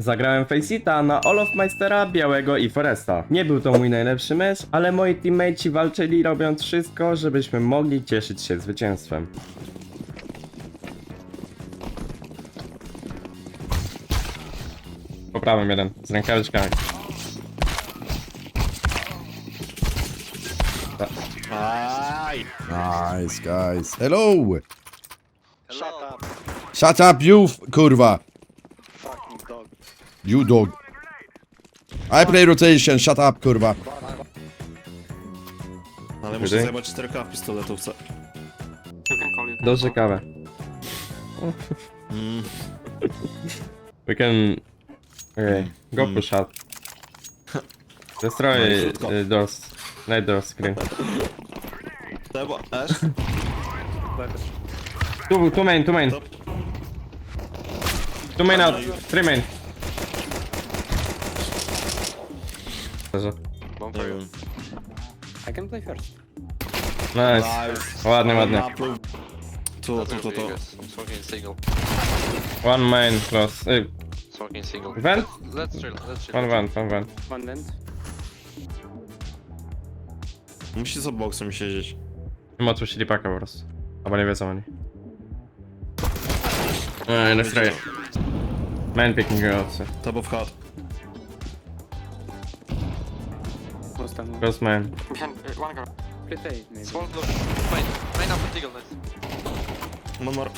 Zagrałem Faceita na Olofmeistera, Białego i Foresta. Nie był to mój najlepszy mecz, ale moi teammateci walczyli robiąc wszystko, żebyśmy mogli cieszyć się zwycięstwem. Poprawem jeden, z rękawiczkami. Aj! Nice, guys. Hello! Shut up, Shut up, you f- kurwa! You dog. I play rotation, shut up, kurwa. Ale muszę Gdy? zajmować 4K w pistoletówce. Dobrze kawę. Mm. We can... Okay, go push out. Destroy No i krótko. uh, doors. Light door screen. Debo, Ash? Two, two main, two main. Top. Two main out, three main. Leży. Nie wiem. I can play first. Nice. Ładnie, ładnie. Napluł. Tu, tu, tu, tu. Smoking single. One main close. Y, Smoking single. Vent? Let's chill, let's chill. one vent, one vent. One vent. Musi za boksem siedzieć. Chyba otworzyli paka po prostu. Albo nie wiedzą oni. Ej, destroy. Main picking go outside. Top of hard. Most time. Close main. Behind, uh, one girl. Play A, maybe. Small door. Main. Main up with eagle, nice. One more.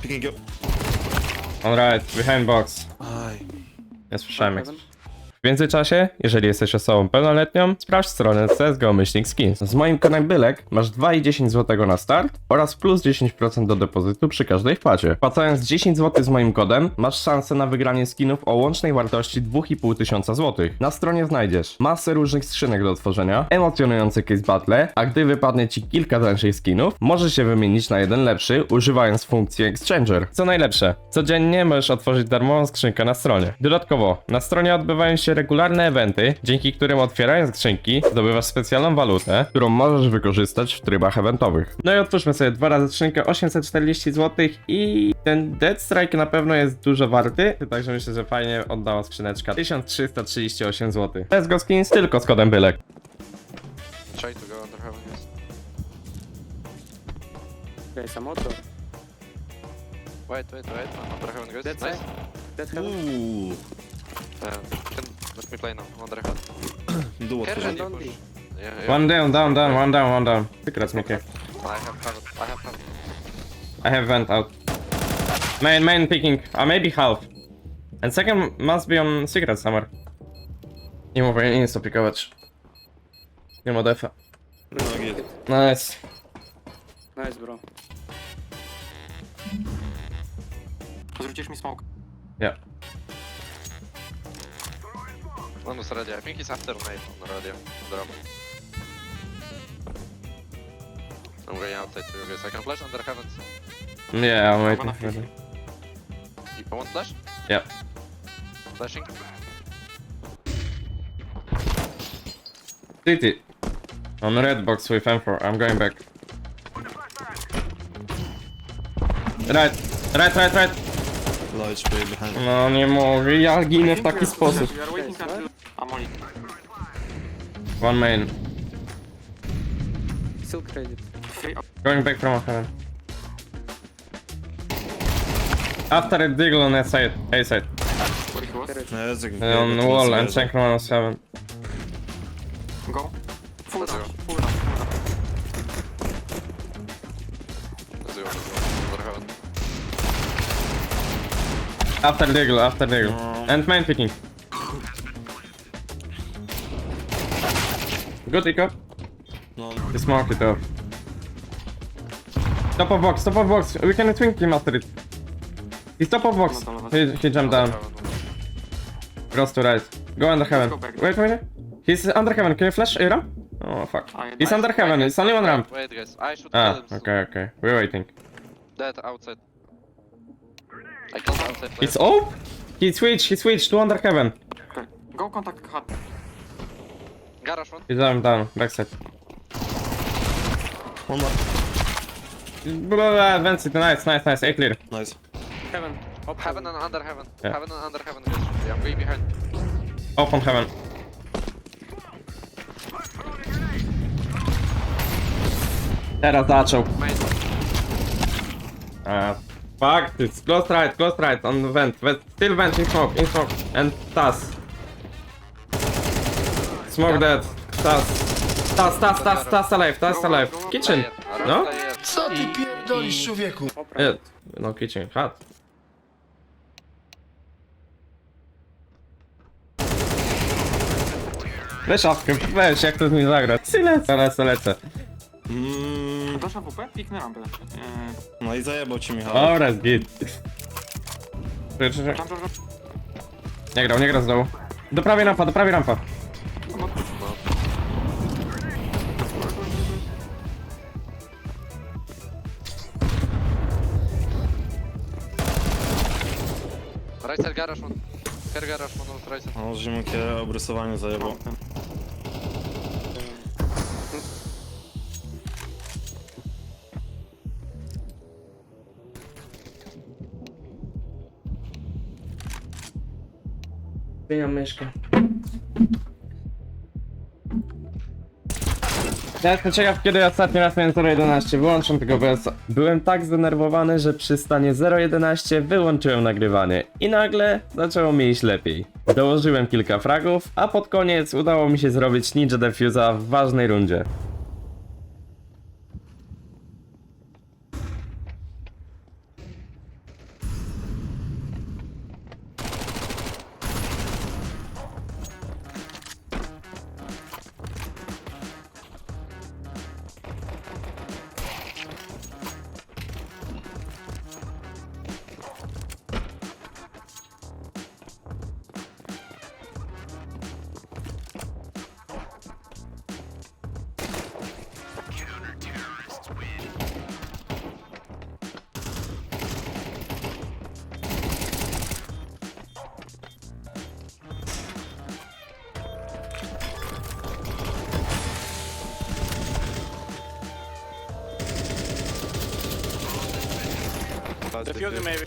Picking you. On right, behind box. Aj. Nie słyszałem jak Heaven. W międzyczasie, jeżeli jesteś osobą pełnoletnią, sprawdź stronę CSGO myślnik skins. Z moim kodem Bylek masz 2,10 zł na start oraz plus 10% do depozytu przy każdej wpłacie. Wpłacając 10 zł z moim kodem, masz szansę na wygranie skinów o łącznej wartości 2,5 tysiąca złotych. Na stronie znajdziesz masę różnych skrzynek do otworzenia, emocjonujące case battle, a gdy wypadnie ci kilka tańszych skinów, możesz się wymienić na jeden lepszy, używając funkcji Exchanger. Co najlepsze, codziennie możesz otworzyć darmową skrzynkę na stronie. Dodatkowo, na stronie odbywają się regularne eventy, dzięki którym otwierając skrzynki, zdobywasz specjalną walutę, którą możesz wykorzystać w trybach eventowych. No i otwórzmy sobie dwa razy skrzynkę 840 zł i ten Dead Strike na pewno jest dużo warty, także myślę, że fajnie oddała skrzyneczka 1338 zł. Let's go skins tylko z kodem Bylek. Try to go under heaven, yes. Wait, wait, wait. Under heaven, guys. That's nice. it. That's heaven. Uuu. Uh, can let me play now. Don't push. be. Yeah, yeah. One down, down, down, one down, one down. Secrets, Mickey. I have heaven. I have heaven. I have vent out. Main, main picking. Uh, maybe half. And second must be on secret somewhere. Nie mówię, nie jest opiekować. Nie ma defa. No git. Nice. Nice, bro. Zrzucisz mi smoke. Yeah. One was ready. I think he's after nade on the radio. On. I'm going outside to you guys. I can flash under heaven. Yeah, I'm waiting for them. You want flash? Yeah. Flashing. City. On red box with M4. I'm going back. Right. Right, right, right. Low HP behind. No nie mogę, ja ginę w taki sposób. Guys, what? One main. Still credit. Going back from heaven. After a diggle on that side, A side. Credit. No, jest jak Uh, on the wall and check one on seven. Go. Full down. Full down. After diggle, after. No. And main picking. Good eco. No, He smoked it off. Top of box, top of box. We can twink him after it. He's top of box. He, he jumped down. Cross to right. Go under heaven. Wait, wait. He's under heaven. Can you flash a ramp? Oh fuck. He's under heaven. It's only one ramp. Wait, guys. I should Ah, okay, okay. We're waiting. Dead outside. I outside. player. It's off? He switched, he switched to under heaven. Go contact hut. Garage one. He's down, down, backside. one more. Blah, blah, blah, advance it, nice, nice, nice, A clear. Nice. Heaven. Up Heaven and under heaven. Yeah. Heaven and under heaven, guys. Yeah, I'm going behind. Open heaven. Teraz zaczął. Main. Uh, fuck, it's close right, close right, on the vent, vent, still vent, in smoke, in smoke, and TAS. Smoke dead, TAS. TAS, TAS, TAS, TAS alive, TAS alive. Kitchen, no? Co ty pierdolisz, człowieku? Yeah, no kitchen, hot. Weź awkę, weź, jak to z nim zagrać. Lecę, lecę, lecę. Mm, Doszła WP? Piknę rampę. Eee, no i zajebał ci Michał. Jest git. Czekaj, czekaj. tam, tam, tam. Nie grał, nie grał z dołu. Do prawej rampa, do prawej rampa. Right side garage one. Care garage one on right side. No, obrysowanie zajebał. Zmieniam myszkę. Ja jestem ciekaw, kiedy ostatni raz miałem 0.11. Wyłączam tego BS. Byłem tak zdenerwowany, że przy stanie 0.11 wyłączyłem nagrywanie. I nagle zaczęło mi iść lepiej. Dołożyłem kilka fragów, a pod koniec udało mi się zrobić Ninja Defusa w ważnej rundzie. Defusing maybe.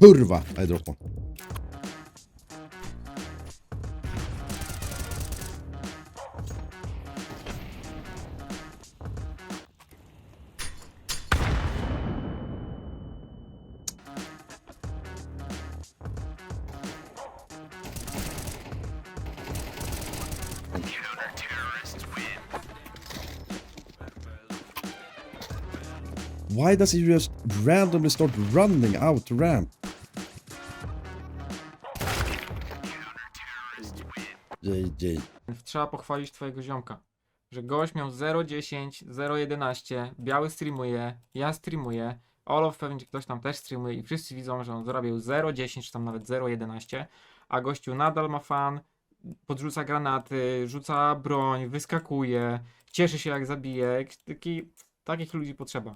Kurwa! Ej, drop Why does he just randomly start running out ramp? JJ. Trzeba pochwalić twojego ziomka. Że gość miał 0.10, 0.11, biały streamuje, ja streamuję, Olof pewnie ktoś tam też streamuje i wszyscy widzą, że on zrobił 0.10 czy tam nawet 0.11, a gościu nadal ma fan, podrzuca granaty, rzuca broń, wyskakuje, cieszy się jak zabije. Taki, takich ludzi potrzeba.